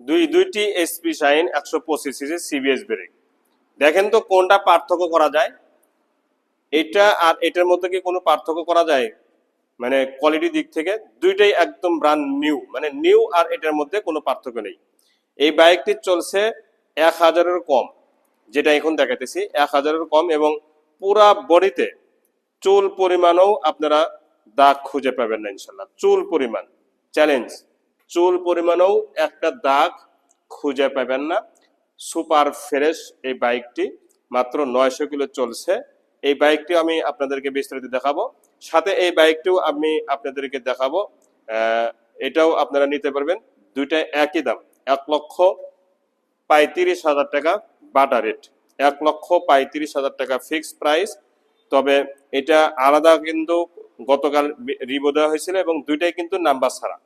দুই, দুইটি SP shine একশো পঁচিশ সিসি সিবিএস ব্রেক দেখেন তো কোনটা পার্থক্য করা যায়? এটা আর এটার মধ্যে কি কোনো পার্থক্য করা যায়? মানে কোয়ালিটি দিক থেকে দুইটাই একদম ব্র্যান্ড নিউ মানে নিউ আর এটার মধ্যে কোনো পার্থক্য নেই। এই বাইকটি চলছে এক হাজারের কম, যেটা এখন দেখাতেছি এক হাজারের কম এবং পুরা বডিতে চুল পরিমাণও আপনারা দাগ খুঁজে পাবেন না ইনশাল্লাহ। চুল পরিমাণ চ্যালেঞ্জ চুল পরিমাণেও একটা দাগ খুঁজে পাবেন না। সুপার ফ্রেশ এই বাইকটি মাত্র নয়শো কিলো চলছে। এই বাইকটি আমি আপনাদেরকে বিস্তারিত দেখাবো। সাথে এই বাইকটিও আমি আপনাদেরকে দেখাবো। এটাও আপনারা নিতে পারবেন। দুইটা একই দাম। এক লক্ষ পঁয়ত্রিশ হাজার টাকা বাটা রেট এক লক্ষ পঁয়ত্রিশ হাজার টাকা ফিক্সড প্রাইস তবে এটা আলাদা কিন্তু গতকাল রিবো দেওয়া হয়েছিল এবং দুইটাই কিন্তু নাম্বার ছাড়া।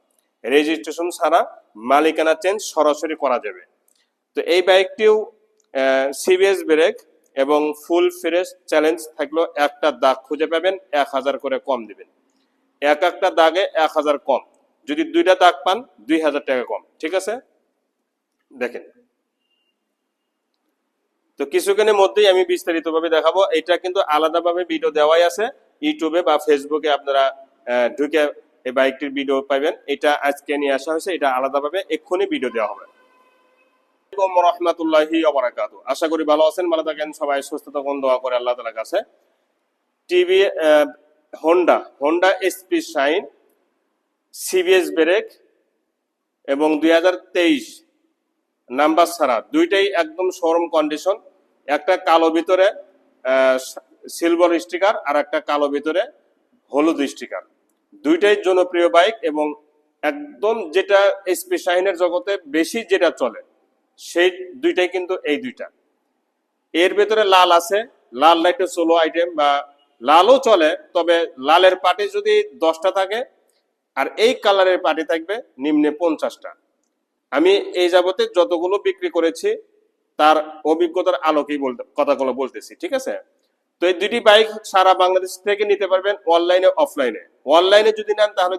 রেজিস্ট্রেশন ছাড়া মালিকানা চেঞ্জ সরাসরি করা যাবে। তো এই বাইকটিও সিবিএস ব্রেক এবং ফুল ফ্রেশ চ্যালেঞ্জ থাকলেও একটা দাগ খুঁজে পাবেন, এক হাজার করে কম দিবেন। এক একটা দাগে এক হাজার কম। যদি দুইটা দাগ পান, দুই হাজার টাকা কম। ঠিক আছে? দেখেন। তো কিছুক্ষণের মধ্যেই আমি বিস্তারিতভাবে দেখাবো। এটা কিন্তু আলাদাভাবে ভিডিও দেওয়াই আছে। ইউটিউবে বা ফেসবুকে আপনারা ঢুকে এই বাইকটির ভিডিও পাবেন। এটা আজকে নিয়ে আসা হয়েছে, এটা আলাদাভাবে এক্ষুনি ভিডিও দেওয়া হবে। রহমতুল্লাহি ওবারাকাত আশা করি ভালো আছেন, ভালো থাকেন, সবাই সুস্থ থাকুন, দোয়া করে আল্লাহ তালার কাছে। TV Honda Honda SP Shine CBS brake এবং দুই হাজার তেইশ নাম্বার ছাড়া দুইটাই একদম শোরুম কন্ডিশন একটা কালো ভিতরে সিলভার স্টিকার আর একটা কালো ভিতরে হলুদ স্টিকার দুইটাই জনপ্রিয় বাইক এবং একদম যেটা এসপি শাহিনের জগতে বেশি যেটা চলে, সেই দুইটাই কিন্তু এই দুইটা। এর ভেতরে লাল আছে, লাল লাইটের সোলো আইটেম বা লালও চলে, তবে লালের পার্টি যদি দশটা থাকে, আর এই কালারের পার্টি থাকবে নিম্নে পঞ্চাশটা। আমি এই যাবতে যতগুলো বিক্রি করেছি, তার অভিজ্ঞতার আলোকেই বলতে, কথাগুলো বলতেছি, ঠিক আছে? তো এই দুটি বাইক সারা বাংলাদেশ থেকে নিতে পারবেন অনলাইনে, অফলাইনে। অনলাইনে যদি নেন তাহলে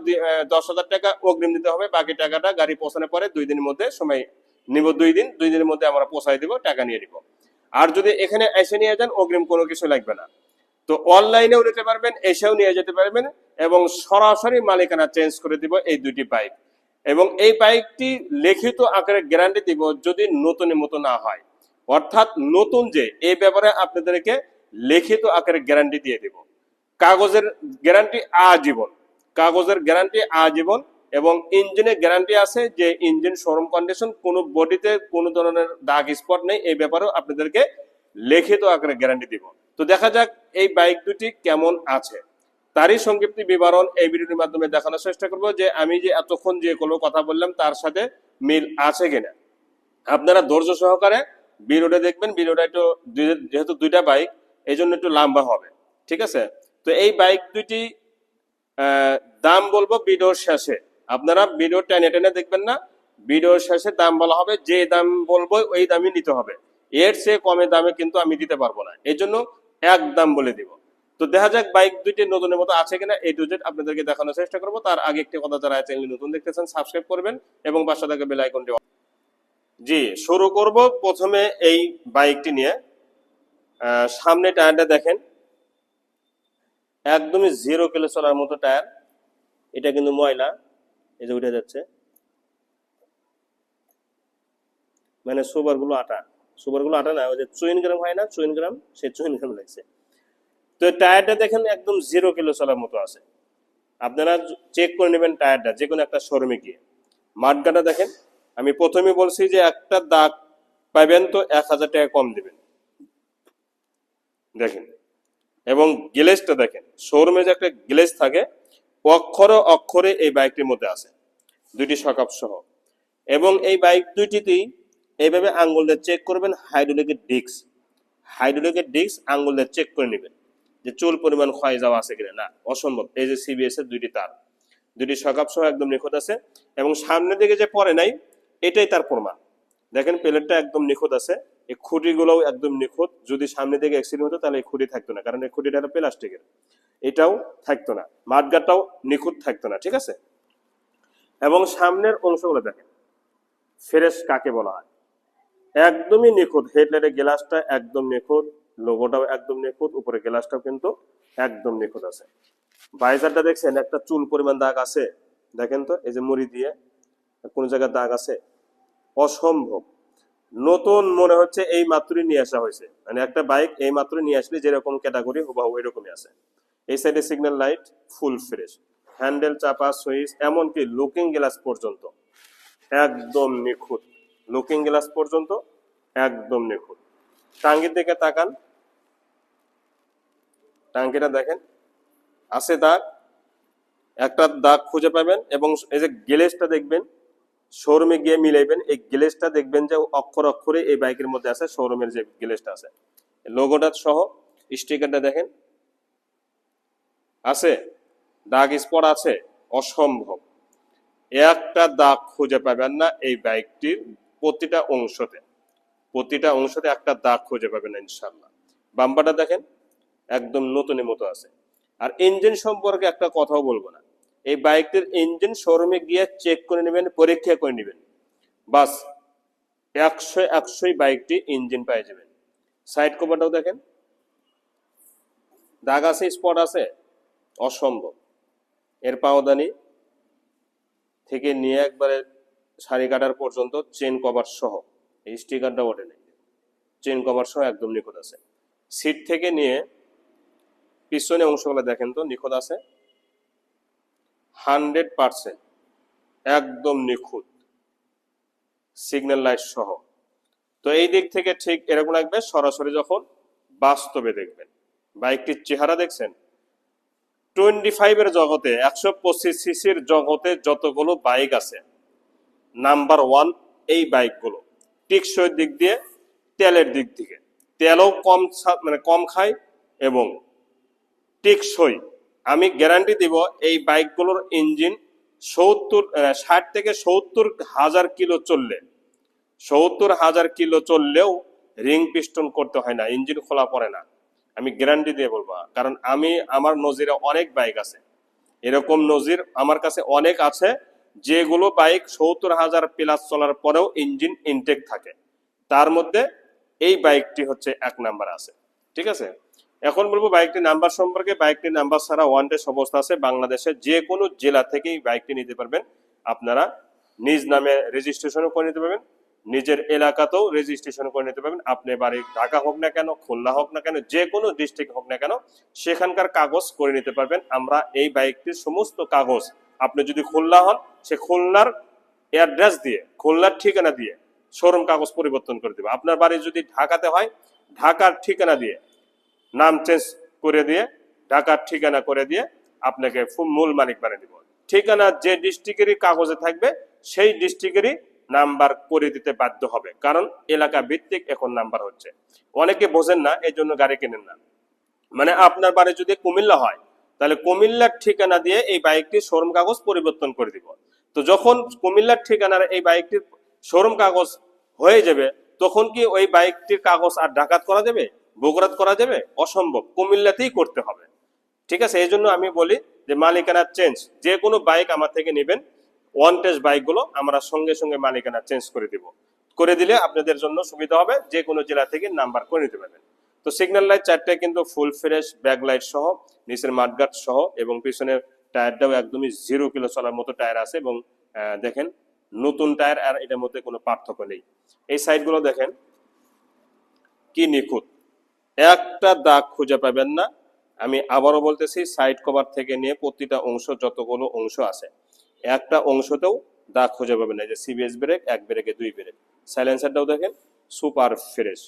দশ হাজার টাকা অগ্রিম দিতে হবে। বাকি টাকাটা গাড়ি পৌঁছানোর পরে দুই দিনের মধ্যে সময় নিব দুই দিন, দুই দিনের মধ্যে আমরা পৌঁছাই দিব, টাকা নিয়ে নিব। আর যদি এখানে এসে নিয়ে যান, অগ্রিম কোনো কিছু লাগবে না। তো অনলাইনেও নিতে পারবেন, এসেও নিয়ে যেতে পারবেন এবং সরাসরি মালিকানা চেঞ্জ করে দিব এই দুটি বাইক। এবং এই বাইকটি লিখিত আকারে গ্যারান্টি দিব যদি নতুনের মতো না হয়। অর্থাৎ নতুন যে, এই ব্যাপারে আপনাদেরকে লিখিত আকারে গ্যারান্টি দিয়ে দিব। কাগজের গ্যারান্টি আজীবন। কাগজের গ্যারান্টি আজীবন এবং ইঞ্জিনের গ্যারান্টি আছে যে ইঞ্জিন শোরুম কন্ডিশন কোনো বডিতে কোনো ধরনের দাগ স্পট নেই, এই ব্যাপারেও আপনাদেরকে লিখিত আকারে গ্যারান্টি দিব। তো দেখা যাক এই বাইক দুটি কেমন আছে। তারই সংক্ষিপ্ত বিবরণ এই ভিডিওটির মাধ্যমে দেখানোর চেষ্টা করব যে আমি যে এতক্ষণ যে কোনো কথা বললাম, তার সাথে মিল আছে কিনা। আপনারা ধৈর্য সহকারে ভিডিওটা দেখবেন। ভিডিওটা একটু, যেহেতু দুইটা বাইক এই জন্য একটু লম্বা হবে, ঠিক আছে? তো এই বাইক দুইটি দাম বলব ভিডিওর শেষে। আপনারা ভিডিও টেনে টেনে দেখবেন না, ভিডিওর শেষে দাম বলা হবে, যে দাম বলব ওই দামই নিতে হবে। এর চেয়ে কমে দামে কিন্তু আমি দিতে পারব না এই জন্য এক দাম বলে দিব। তো দেখা যাক বাইক দুইটি নতুনের মতো আছে কিনা এই টু জেড আপনাদেরকে দেখানোর চেষ্টা করব। তার আগে একটি কথা যারা চ্যানেল নতুন দেখতেছেন, সাবস্ক্রাইব করবেন এবং পাশে থাকা বেল আইকনটি জি, শুরু করব প্রথমে এই বাইকটি নিয়ে। সামনে টায়ারটা দেখেন। একদমই জিরো কিলো চলার মতো টায়ার। এটা কিন্তু ময়লা। এই যে উঠে যাচ্ছে। মানে সুপারগুলো আটা। সুপারগুলো আটা না, ওই যে চুইন গ্রাম হয় না? চুইন গ্রাম? সেই চুইন গ্রাম লাগছে। তো টায়ারটা দেখেন, একদম জিরো কিলো চলার মতো আছে। আপনারা চেক করে নেবেন টায়ারটা, যে কোনো একটা শোরুমে গিয়ে। মাঠগাটা দেখেন, আমি প্রথমে বলছি যে একটা দাগ পাবেন তো এক হাজার টাকা কম দিবেন। দেখেন, এবং গ্লেজটা দেখেন, শোরুমে যে একটা গ্লেজ থাকে অক্ষরে অক্ষরে এই বাইকটির মধ্যে আছে, দুইটি সকাপ সহ। এবং এই বাইক দুইটিতেই এইভাবে আঙ্গুল দিয়ে চেক করবেন হাইড্রোলিকের ডিস্ক হাইড্রোলিকের ডিস্ক আঙ্গুল দিয়ে চেক করে নেবেন যে চুল পরিমাণ ক্ষয় যাওয়া আছে কিনা। না, অসম্ভব। এই যে সিবিএস এর দুইটি তার, দুইটি সকাপ সহ একদম নিখুঁত আছে, এবং সামনের দিকে যে পরে নাই, এটাই তার প্রমাণ। দেখেন প্লেটটা একদম নিখুঁত আছে। এই খুঁটিগুলোও একদম নিখুঁত। যদি সামনে দিকে অ্যাক্সিডেন্ট হতো, তাহলে এই খুঁটি থাকতো না, কারণ এই খুঁটিটা হলো প্লাস্টিকের। এটাও থাকতো না। মাঠগাটটাও নিখুঁত থাকতো না, ঠিক আছে? এবং সামনের অংশগুলো দেখেন, ফ্রেশ কাকে বলা হয়? একদমই নিখুঁত। হেডলাইটের গ্লাসটা একদম নিখুঁত, লোগোটাও একদম নিখুঁত উপরে গ্লাসটাও কিন্তু একদম নিখুঁত আছে। বাইজারটা দেখছেন, একটা চুল পরিমাণ দাগ আছে। দেখেন তো, এই যে মুড়ি দিয়ে, কোন জায়গায় দাগ আছে? অসম্ভব। নতুন মনে হচ্ছে এই মাত্রই নিয়ে আসা হয়েছে। মানে একটা বাইক এই মাত্রই নিয়ে আসলে যেরকম ক্যাটাগরি হুবাহু এরকমই আছে। এই সাইডে signal light full fresh handle চাপা সুইচ এমনকি লুকিং গ্লাস পর্যন্ত। একদম নিখুঁত। লুকিং গ্লাস পর্যন্ত একদম নিখুঁত। টাঙ্গির দিকে তাকান। টাঙ্কিটা দেখেন। আছে দাগ। একটা দাগ খুঁজে পাবেন এবং এই যে গ্লেসটা দেখবেন শোরুমে গিয়ে মিলাইবেন, এই গ্লেসটা দেখবেন যে অক্ষর অক্ষরে এই বাইকের মধ্যে আছে, শোরুমের যে গ্লেসটা আছে। লোগোটা সহ, স্টিকারটা দেখেন। আছে, দাগ স্পট আছে, অসম্ভব। একটা দাগ খুঁজে পাবেন না এই বাইকটির প্রতিটা অংশতে। প্রতিটা অংশতে একটা দাগ খুঁজে পাবেন না ইনশাল্লাহ বাম্পারটা দেখেন, একদম নতুনের মতো আছে। আর ইঞ্জিন সম্পর্কে একটা কথাও বলব না। এই বাইকটির ইঞ্জিন শোরুমে গিয়ে চেক করে নেবেন, পরীক্ষা করে নেবেন। বাস, একশো একশোই বাইকটি ইঞ্জিন পেয়ে যাবেন। সাইড কভারটাও দেখেন। দাগ আছে স্পট আছে? অসম্ভব। এর পাওদানি থেকে নিয়ে একবারে শাড়ি কাটার পর্যন্ত চেন কভার সহ। এই স্টিকারটা ওঠে নেই চেন কভার সহ একদম নিখুঁত আছে। সিট থেকে নিয়ে পিছনে অংশগুলো দেখেন তো, নিখুঁত আছে। Hundred percent. একদম নিখুঁত। সিগন্যাল লাইট সহ। তো এই দিক থেকে ঠিক এরকম লাগবে, সরাসরি যখন বাস্তবে দেখবেন। বাইকটির চেহারা দেখছেন? টোয়েন্টি ফাইভের জগতে, একশো পঁচিশ সিসির জগতে যতগুলো বাইক আছে, নাম্বার ওয়ান এই বাইকগুলো। টিকসই দিক দিয়ে, তেলের দিক থেকে। তেলও কম মানে কম খায় এবং টেকসই আমি গ্যারান্টি দিব এই বাইকগুলোর ইঞ্জিন সত্তর ষাট থেকে সত্তর হাজার কিলো চললে। সত্তর হাজার কিলো চললেও রিং পিস্টন করতে হয় না, ইঞ্জিন খোলা পড়ে না। আমি গ্যারান্টি দিয়ে বলব, কারণ আমি, আমার নজিরে অনেক বাইক আছে। এরকম নজির আমার কাছে অনেক আছে, যেগুলো বাইক সত্তর হাজার প্লাস চলার পরেও ইঞ্জিন ইনটেক থাকে। তার মধ্যে এই বাইকটি হচ্ছে এক নাম্বার আছে। ঠিক আছে? এখন বলব বাইকটির নাম্বার সম্পর্কে, বাইকটির নাম্বার ছাড়া ওয়ান ডে অবস্থা আছে বাংলাদেশের যে কোনো জেলা থেকেই বাইকটি নিতে পারবেন। আপনারা নিজ নামে রেজিস্ট্রেশনও করে নিতে পারবেন, নিজের এলাকাতেও রেজিস্ট্রেশন করে নিতে পারবেন। আপনি বাড়ি ঢাকা হোক না কেন, খুলনা হোক না কেন যে কোনো ডিস্ট্রিক্ট হোক না কেন, সেখানকার কাগজ করে নিতে পারবেন। আমরা এই বাইকটির সমস্ত কাগজ, আপনি যদি খুলনা হন, সে খুলনার অ্যাড্রেস দিয়ে, খুলনার ঠিকানা দিয়ে শোরুম কাগজ পরিবর্তন করে দেবে। আপনার বাড়ি যদি ঢাকাতে হয়, ঢাকার ঠিকানা দিয়ে নাম চেঞ্জ করে দিয়ে, ঢাকার ঠিকানা করে দিয়ে আপনাকে মূল মালিক বানিয়ে দিব। ঠিকানা যে ডিস্ট্রিক্টেরই কাগজে থাকবে, সেই ডিস্ট্রিক্টেরই নাম্বার করে দিতে বাধ্য হবে। কারণ এলাকা ভিত্তিক এখন নাম্বার হচ্ছে। অনেকে বোঝেন না, এই জন্য গাড়ি কেনেন না। মানে আপনার বাড়ি যদি কুমিল্লা হয়, তাহলে কুমিল্লার ঠিকানা দিয়ে এই বাইকটির শোরুম কাগজ পরিবর্তন করে দিব। তো যখন কুমিল্লার ঠিকানার এই বাইকটির শোরুম কাগজ হয়ে যাবে, তখন কি ওই বাইকটির কাগজ আর ডাকাত করা যাবে? বগুড়াত করা যাবে? অসম্ভব। কুমিল্লাতেই করতে হবে। ঠিক আছে? এই জন্য আমি বলি যে মালিকানা চেঞ্জ যে কোনো বাইক আমার থেকে নেবেন। ওয়ান টেস্ট বাইকগুলো আমরা সঙ্গে সঙ্গে মালিকানা চেঞ্জ করে দিব। করে দিলে আপনাদের জন্য সুবিধা হবে। যে কোনো জেলা থেকে নাম্বার করে নিতে পারবেন। তো সিগন্যাল লাইট চারটে কিন্তু ফুল ফ্রেশ ব্যাক লাইট সহ, নিচের মাঠগাট সহ এবং পিছনের টায়ারটাও একদমই জিরো কিলো চলার মতো টায়ার আছে এবং দেখেন নতুন টায়ার আর এটার মধ্যে কোনো পার্থক্য নেই। এই সাইডগুলো দেখেন। কি নিখুঁত। একটা দাগ খুঁজে পাবেন না। আমি আবারও বলতেছি সাইড কভার থেকে নিয়ে প্রতিটা অংশ যতগুলো অংশ আছে, একটা অংশতেও দাগ খুঁজে পাবেন না। যে সিবিএস ব্রেক এক ব্রেকে দুই ব্রেক সাইলেন্সারটাও দেখেন সুপার ফ্রেশ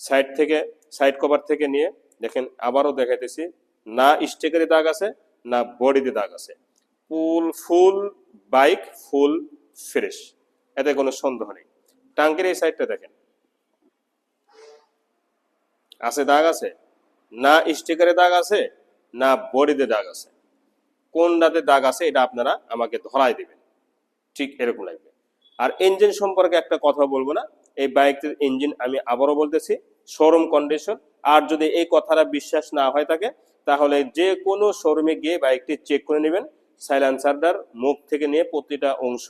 সাইড থেকে সাইড কভার থেকে নিয়ে দেখেন, আবারও দেখাইতেছি, না স্টিকারে দাগ আছে, না বডিতে দাগ আছে। ফুল ফুল বাইক ফুল ফ্রেশ এতে কোনো সন্দেহ নেই। টাঙ্কের এই সাইডটা দেখেন। আছে দাগ আছে? না স্টিকারে দাগ আছে, না বডিতে দাগ আছে। কোনটাতে দাগ আছে এটা আপনারা আমাকে ধরাই দিবেন। ঠিক এরকম লাগবে। আর ইঞ্জিন সম্পর্কে একটা কথা বলব না। এই বাইকটির ইঞ্জিন আমি আবারও বলতেছি শোরুম কন্ডিশন আর যদি এই কথাটা বিশ্বাস না হয় থাকে, তাহলে যে কোনো শোরুমে গিয়ে বাইকটি চেক করে নেবেন। সাইলেন্সারটার মুখ থেকে নিয়ে প্রতিটা অংশ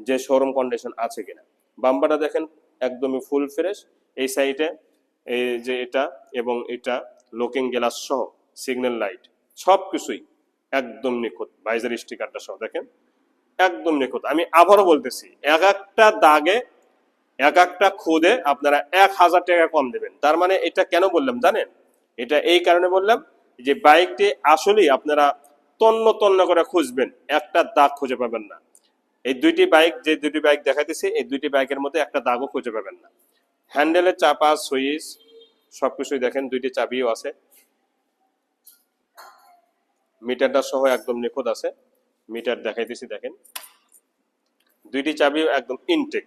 যে শোরুম কন্ডিশন আছে কিনা। বাম্পারটা দেখেন, একদমই ফুল ফ্রেশ এই সাইডে এই যে এটা এবং এটা লুকিং গ্লাস সহ সিগন্যাল লাইট সব কিছুই একদম নিখুঁত বাইজার স্টিকারটা সহ, দেখেন? একদম নিখুঁত। আমি আবারও বলতেছি, এক একটা দাগে, এক একটা খুদে আপনারা এক হাজার টাকা কম দেবেন। তার মানে এটা কেন বললাম জানেন? এটা এই কারণে বললাম যে বাইকটি আসলেই আপনারা তন্ন তন্ন করে খুঁজবেন, একটা দাগ খুঁজে পাবেন না। এই দুইটি বাইক, যে দুটি বাইক দেখাইতেছি, এই দুইটি বাইকের মধ্যে একটা দাগও খুঁজে পাবেন না। হ্যান্ডেলের চাপা সুইচ সবকিছুই দেখেন, দুইটি চাবিও আছে। মিটারটা সহ একদম নিখুঁত আছে। মিটার দেখাইতেছি, দেখেন। দুইটি চাবি একদম ইনটেক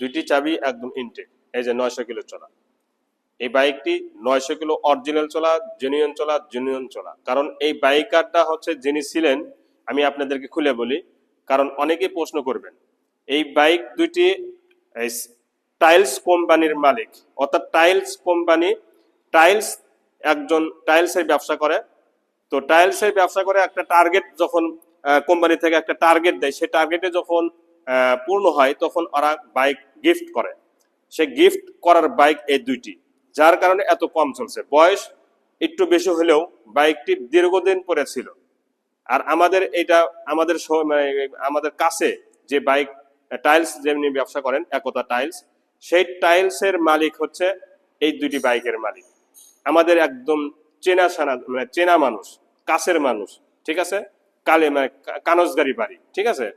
দুইটি চাবি একদম ইনটেক এই যে নয়শো কিলো চলা। এই বাইকটি নয়শো কিলো অরিজিনাল চলা জেনুইন চলা জেনুইন চলা। কারণ এই বাইকারটা হচ্ছে যিনি ছিলেন, আমি আপনাদেরকে খুলে বলি, কারণ অনেকেই প্রশ্ন করবেন, এই বাইক দুইটি টাইলস কোম্পানির মালিক। অর্থাৎ টাইলস কোম্পানি, টাইলস একজন টাইলসের ব্যবসা করে। তো টাইলসের ব্যবসা করে একটা টার্গেট যখন কোম্পানি থেকে একটা টার্গেট দেয়, সেই টার্গেটে যখন পূর্ণ হয়, তখন ওরা বাইক গিফট করে। সে গিফট করার বাইক এই দুইটি, যার কারণে এত কম চলছে। বয়স একটু বেশি হলেও বাইকটি দীর্ঘদিন পরে ছিল। আর আমাদের এটা, আমাদের মানে আমাদের কাছে যে বাইক টাইলস যেমনি ব্যবসা করেন, একতা টাইলস সেই টাইলসের মালিক হচ্ছে এই দুটি বাইকের মালিক। আমাদের একদম চেনা সানা মানে চেনা মানুষ, কাছের মানুষ, ঠিক আছে? কালে মানে কা- কানজগাড়ি বাড়ি, ঠিক আছে?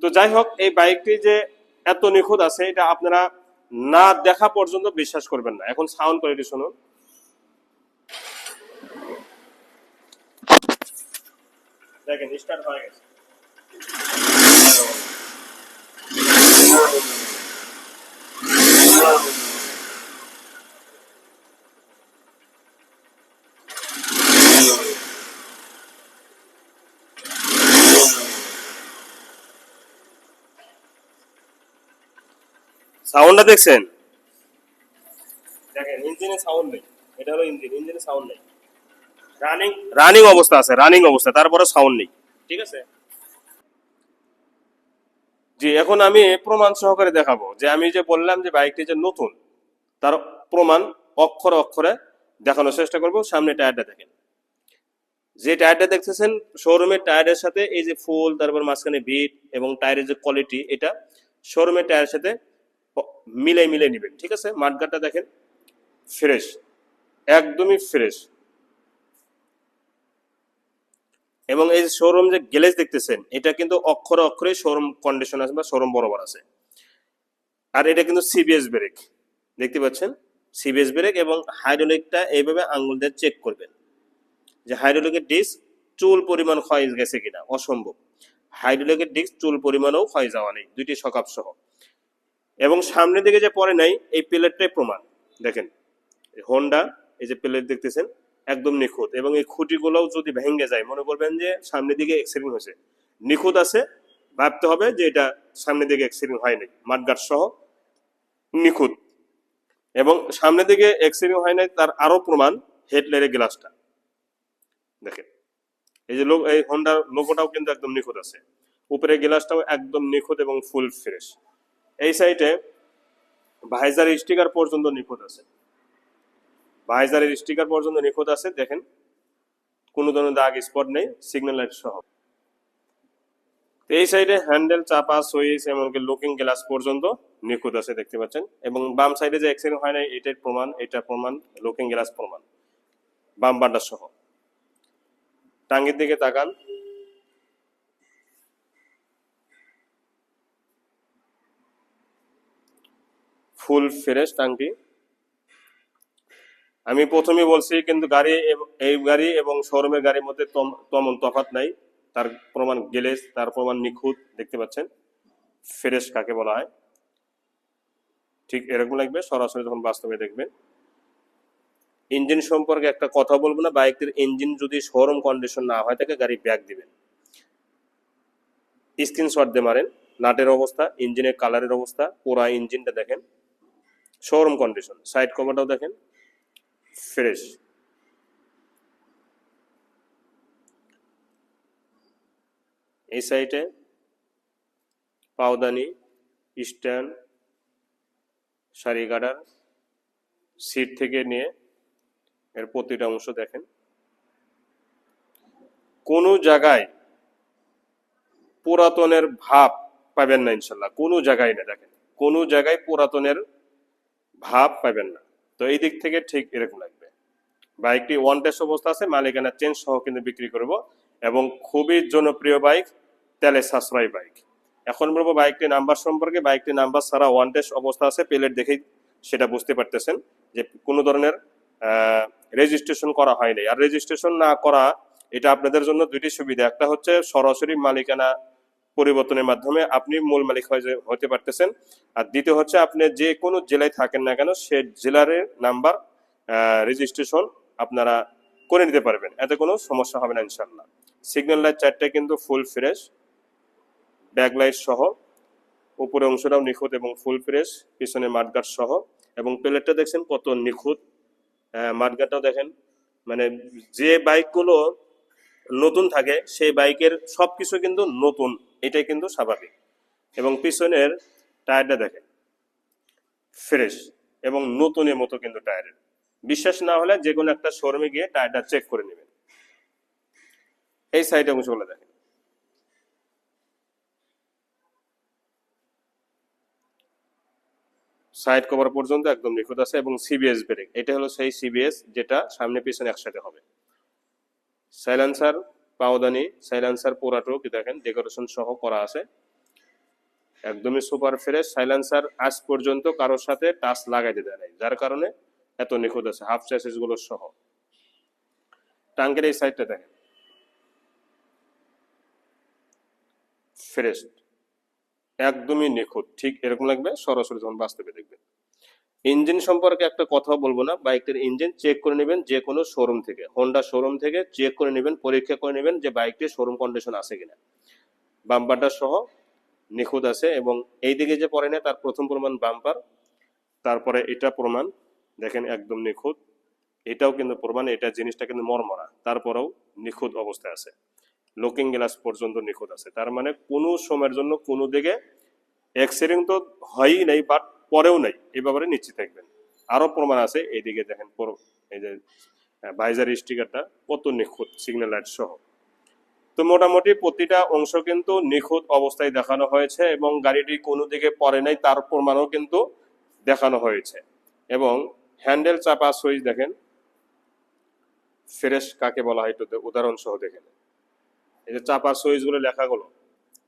তো যাই হোক, এই বাইকটি যে এত নিখুঁত আছে, এটা আপনারা না দেখা পর্যন্ত বিশ্বাস করবেন না। এখন সাউন্ড কোয়ালিটি শুনুন। দেখেন স্টার্ট হয়ে গেছে। সাউন্ডটা দেখছেন? দেখেন ইঞ্জিনে সাউন্ড নেই। এটা হলো ইঞ্জিন ইঞ্জিনে সাউন্ড নেই। রানিং রানিং অবস্থা আছে রানিং অবস্থা তারপরে সাউন্ড নেই। ঠিক আছে? জি এখন আমি প্রমাণ সহকারে দেখাবো। যে আমি যে বললাম যে বাইকটি যে নতুন তার প্রমাণ অক্ষরে অক্ষরে দেখানোর চেষ্টা করব। সামনে টায়ারটা দেখেন। যে টায়ারটা দেখতেছেন শোরুমের টায়ারের সাথে এই যে ফুল তারপর মাঝখানে বিট এবং টায়ারের যে কোয়ালিটি এটা শোরুমের টায়ারের সাথে মিলাই মিলাই নেবেন, ঠিক আছে? মাঠগাটটা দেখেন, ফ্রেশ, একদমই ফ্রেশ। এবং এই শোরুম যে গ্যালেজ দেখতেছেন, এটা কিন্তু অক্ষরে অক্ষরে শোরুম কন্ডিশন আছে বা শোরুম বরাবর আছে। আর এটা কিন্তু সিবিএস ব্রেক দেখতে পাচ্ছেন? সিবিএস ব্রেক এবং হাইড্রোলিকটা এইভাবে আঙ্গুল দিয়ে চেক করবেন। যে হাইড্রোলিকের ডিস্ক চুল পরিমাণ ক্ষয় গেছে কিনা, অসম্ভব। হাইড্রোলিকের ডিস্ক চুল পরিমাণও ক্ষয় যাওয়া নেই, দুইটি সকাপ সহ এবং সামনের দিকে যে পরে নাই, এই প্লেটটাই প্রমাণ। দেখেন হোন্ডা এই যে প্লেট দেখতেছেন, একদম নিখুঁত এবং এই খুঁটিগুলোও যদি ভেঙে যায়, মনে করবেন যে সামনের দিকে এক্সিডেন্ট হয়েছে। নিখুঁত আছে, ভাবতে হবে যে এটা সামনের দিকে এক্সিডেন্ট হয়নি মাঠগাট সহ নিখুঁত। এবং সামনের দিকে এক্সিডেন্ট হয় নাই, তার আরও প্রমাণ হেডলাইটের গ্লাসটা দেখেন, এই যে লোক এই হোন্ডার লোগোটাও কিন্তু একদম নিখুঁত আছে। উপরে গ্লাসটাও একদম নিখুঁত এবং ফুল ফ্রেশ এই সাইডে ভাইজার স্টিকার পর্যন্ত নিখুঁত আছে। ভাইজারের স্টিকার পর্যন্ত নিখুঁত আছে, দেখেন। কোনো ধরনের দাগ স্পট নেই সিগন্যাল লাইট সহ। এই সাইডে হ্যান্ডেল চাপা সুইচ এমনকি লুকিং গ্লাস পর্যন্ত নিখুঁত আছে, দেখতে পাচ্ছেন। এবং বাম সাইডে যে অ্যাক্সিডেন্ট হয় নাই, এটার প্রমাণ, এটা প্রমাণ লুকিং গ্লাস প্রমাণ। বাম বান্ডার সহ। টাঙ্গির দিকে তাকান। ফুল ফ্রেশ টাঙ্কি। আমি প্রথমে বলছি, কিন্তু গাড়ি এই গাড়ি এবং শোরুমের গাড়ির মধ্যে তম- তেমন তফাৎ নাই। তার প্রমাণ গেলেজ তার প্রমাণ নিখুঁত, দেখতে পাচ্ছেন। ফ্রেশ কাকে বলা হয়। ঠিক এরকম লাগবে, সরাসরি যখন বাস্তবে দেখবেন। ইঞ্জিন সম্পর্কে একটা কথা বলব না, বাইকের ইঞ্জিন যদি শোরুম কন্ডিশন না হয়, তাকে গাড়ি ব্যাক দিবেন। স্ক্রিনশট দিয়ে মারেন, নাটের অবস্থা, ইঞ্জিনের কালারের অবস্থা, পুরা ইঞ্জিনটা দেখেন। শোরুম কন্ডিশন, সাইড কভারটাও দেখেন, ফ্রেশ। এই সাইডে পাওদানি, স্ট্যান্ড সারি গার্ডার, সিট থেকে নিয়ে এর প্রতিটা অংশ দেখেন। কোনো জায়গায় পুরাতনের ভাব পাবেন না ইনশাল্লাহ, কোনো জায়গায় না দেখেন। কোনো জায়গায় পুরাতনের ভাব পাবেন না। তো এই দিক থেকে ঠিক এরকম লাগবে। বাইকটি ওয়ান টেস্ট অবস্থা আছে, মালিকানা চেঞ্জ সহ কিন্তু বিক্রি করব এবং খুবই জনপ্রিয় বাইক তেলে সাশ্রয় বাইক এখন বলব বাইকটির নাম্বার সম্পর্কে। বাইকটির নাম্বার ছাড়া ওয়ান টেস্ট অবস্থা আছে, প্লেট দেখেই সেটা বুঝতে পারতেছেন যে কোনো ধরনের রেজিস্ট্রেশন করা হয়নি আর রেজিস্ট্রেশন না করা, এটা আপনাদের জন্য দুইটি সুবিধা। একটা হচ্ছে সরাসরি মালিকানা পরিবর্তনের মাধ্যমে আপনি মূল মালিক হয়ে হতে পারতেছেন। আর দ্বিতীয় হচ্ছে আপনি যে কোনো জেলায় থাকেন না কেন, সে জেলার নাম্বার রেজিস্ট্রেশন আপনারা করে নিতে পারবেন। এতে কোনো সমস্যা হবে না ইনশাল্লাহ সিগন্যাল লাইট চারটে কিন্তু ফুল ফ্রেশ ব্যাক লাইট সহ, উপরে অংশটাও নিখুঁত এবং ফুল ফ্রেশ পিছনে মাঠগাট সহ, এবং প্লেটটা দেখছেন কত নিখুঁত। মাঠগাটটাও দেখেন মানে যে বাইকগুলো নতুন থাকে, সেই বাইকের সবকিছু কিন্তু নতুন, এটাই কিন্তু স্বাভাবিক। এবং পিছনের টায়ারটা দেখেন, ফ্রেশ এবং নতুনের মতো কিন্তু টায়ারের। বিশ্বাস না হলে যে কোনো একটা শোরুমে গিয়ে টায়ারটা চেক করে নেবেন। এই সাইডে অংশগুলো দেখেন। সাইড কভার পর্যন্ত একদম নিখুঁত আছে এবং সিবিএস ব্রেক, এটা হলো সেই সিবিএস যেটা সামনে পিছনে একসাথে হবে। সাইলেন্সার পাওদানি, সাইলেন্সার পুরাটো কি দেখেন ডেকোরেশন সহ করা আছে। একদমই সুপার ফ্রেশ সাইলেন্সার আজ পর্যন্ত কারোর সাথে টাচ লাগাইতে দেয় নাই, যার কারণে এত নিখুঁত আছে হাফগুলো সহ। টাঙ্কের এই সাইডটা দেখেন। ফ্রেশ একদমই নিখুঁত, ঠিক এরকম লাগবে, সরাসরি যখন বাস্তবে দেখবেন। ইঞ্জিন সম্পর্কে একটা কথা বলব না। বাইকটির ইঞ্জিন চেক করে নেবেন যে কোনো শোরুম থেকে। হোন্ডা শোরুম থেকে চেক করে নেবেন, পরীক্ষা করে নেবেন যে বাইকটির শোরুম কন্ডিশন আছে কিনা। বাম্পারটা সহ নিখুঁত আছে এবং এই দিকে যে পড়ে না, তার প্রথম প্রমাণ বাম্পার তারপরে এটা প্রমাণ, দেখেন একদম নিখুঁত। এটাও কিন্তু প্রমাণ, এটা জিনিসটা কিন্তু মরমরা। তারপরেও নিখুঁত অবস্থায় আছে। লুকিং গ্লাস পর্যন্ত নিখুঁত আছে। তার মানে কোনো সময়ের জন্য কোনো দিকে অ্যাক্সিডেন্ট তো হয়ই নাই বাট পরেও নাই, এ ব্যাপারে নিশ্চিত থাকবেন। আরও প্রমাণ আছে, এইদিকে দেখেন পুরো- এই যে বাইজার স্টিকারটা কত নিখুঁত, সিগন্যাল লাইট সহ। তো মোটামুটি প্রতিটা অংশ কিন্তু নিখুঁত অবস্থায় দেখানো হয়েছে এবং গাড়িটি কোনো দিকে পড়ে নাই, তার প্রমাণও কিন্তু দেখানো হয়েছে। এবং হ্যান্ডেল চাপা সুইচ দেখেন, ফ্রেশ কাকে বলা হয় একটু উদাহরণ সহ দেখেন। এই যে চাপা সুইচগুলো লেখাগুলো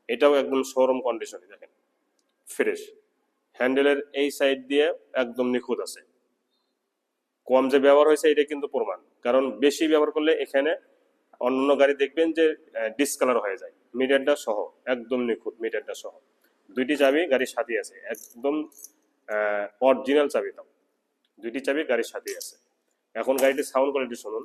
এটাও একদম শোরুম কন্ডিশনে দেখেন, ফ্রেশ। হ্যান্ডেলের এই সাইড দিয়ে একদম নিখুঁত আছে। কম যে ব্যবহার হয়েছে, এটা কিন্তু প্রমাণ। কারণ বেশি ব্যবহার করলে এখানে অন্য গাড়ি দেখবেন যে ডিসকালার হয়ে যায়। মিটারটা সহ, একদম নিখুঁত মিটারটা সহ। দুইটি চাবি গাড়ির সাথে আছে। একদম অরিজিনাল চাবি তাও দুইটি চাবি গাড়ির সাথে আছে। এখন গাড়িটির সাউন্ড কোয়ালিটি শুনুন।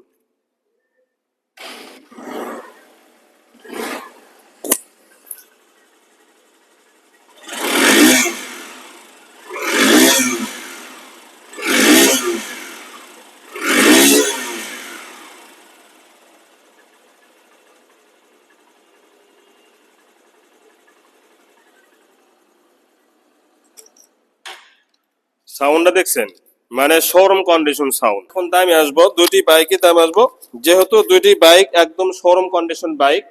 সাউন্ডটা দেখছেন? মানে শোরুম কন্ডিশন সাউন্ড এখন দামে আসব দুটি বাইকে দামে আসব। যেহেতু দুটি বাইক একদম শোরুম কন্ডিশন বাইক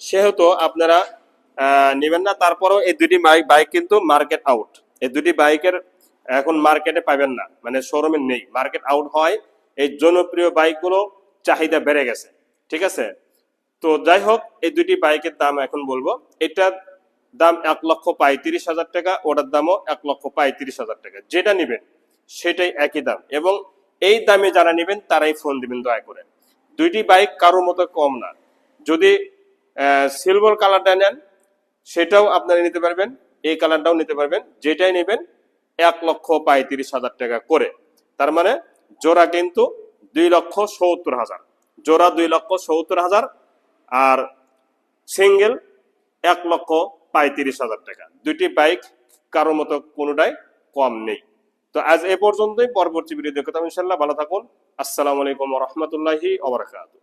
সেহেতু আপনারা নেবেন না। তারপরেও এই দুটি বাইক বাইক কিন্তু মার্কেট আউট এই দুটি বাইকের এখন মার্কেটে পাবেন না। মানে শোরুমে নেই। মার্কেট আউট হয়, এই জনপ্রিয় বাইকগুলো চাহিদা বেড়ে গেছে। ঠিক আছে? তো যাই হোক, এই দুটি বাইকের দাম এখন বলব। এটার দাম এক লক্ষ পঁয়ত্রিশ হাজার টাকা, ওটার দামও এক লক্ষ পঁয়ত্রিশ হাজার টাকা। যেটা নেবেন, সেটাই একই দাম। এবং এই দামে যারা নেবেন, তারাই ফোন দিবেন দয়া করে। দুইটি বাইক কারোর মতো কম না। যদি সিলভার কালারটা নেন, সেটাও আপনারা নিতে পারবেন, এই কালারটাও নিতে পারবেন। যেটাই নেবেন, এক লক্ষ পঁয়ত্রিশ হাজার টাকা করে। তার মানে জোড়া কিন্তু দুই লক্ষ সত্তর হাজার। জোড়া দুই লক্ষ সত্তর হাজার আর সিঙ্গেল এক লক্ষ পঁয়ত্রিশ হাজার টাকা। দুইটি বাইক কারও মতো কোনোটাই কম নেই। তো আজ এ পর্যন্তই। পরবর্তী ভিডিও দেখতাম ইনশাল্লাহ ভালো থাকুন। আসসালামু আলাইকুম রহমতুল্লাহি ওবরাকাতু